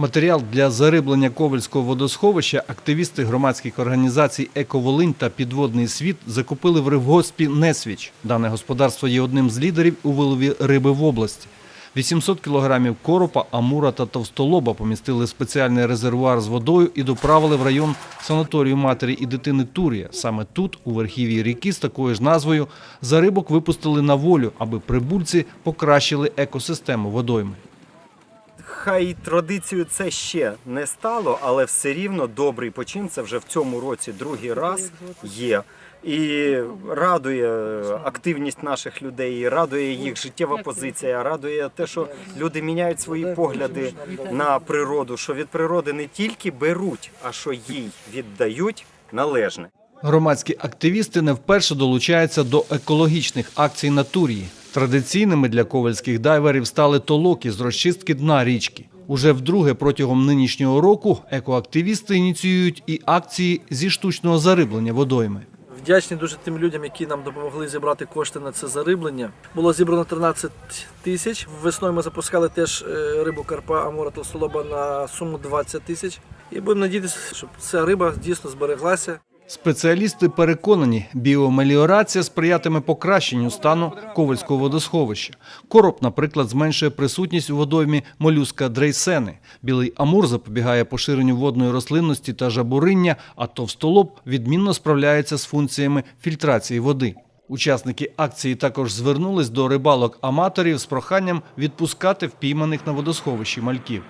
Матеріал для зариблення Ковальського водосховища активісти громадських організацій «Ековолинь» та «Підводний світ» закупили в рибгоспі «Несвіч». Дане господарство є одним з лідерів у вилові риби в області. 800 кілограмів коропа, амура та товстолоба помістили в спеціальний резервуар з водою і доправили в район санаторію матері і дитини Турія. Саме тут, у верхів'ї ріки з такою ж назвою, за рибок випустили на волю, аби прибульці покращили екосистему водойми. Хай традицією це ще не стало, але все рівно добрий почин це вже в цьому році другий раз є. І радує активність наших людей, радує їх життєва позиція, радує те, що люди міняють свої погляди на природу, що від природи не тільки беруть, а що їй віддають належне. Громадські активісти не вперше долучаються до екологічних акцій на Турії. Традиційними для ковальських дайверів стали толоки з розчистки дна річки. Уже вдруге протягом нинішнього року екоактивісти ініціюють і акції зі штучного зариблення водойми. Вдячні дуже тим людям, які нам допомогли зібрати кошти на це зариблення. Було зібрано 13 тисяч. Весною ми запускали теж е, рибу карпа Амура толстолоба на суму 20 тисяч. І будемо надіятися, щоб ця риба дійсно збереглася. Спеціалісти переконані, біомеліорація сприятиме покращенню стану ковальського водосховища. Короб, наприклад, зменшує присутність у водоймі молюска дрейсени. Білий амур запобігає поширенню водної рослинності та жабуриння, а товстолоб відмінно справляється з функціями фільтрації води. Учасники акції також звернулись до рибалок-аматорів з проханням відпускати впійманих на водосховищі мальків.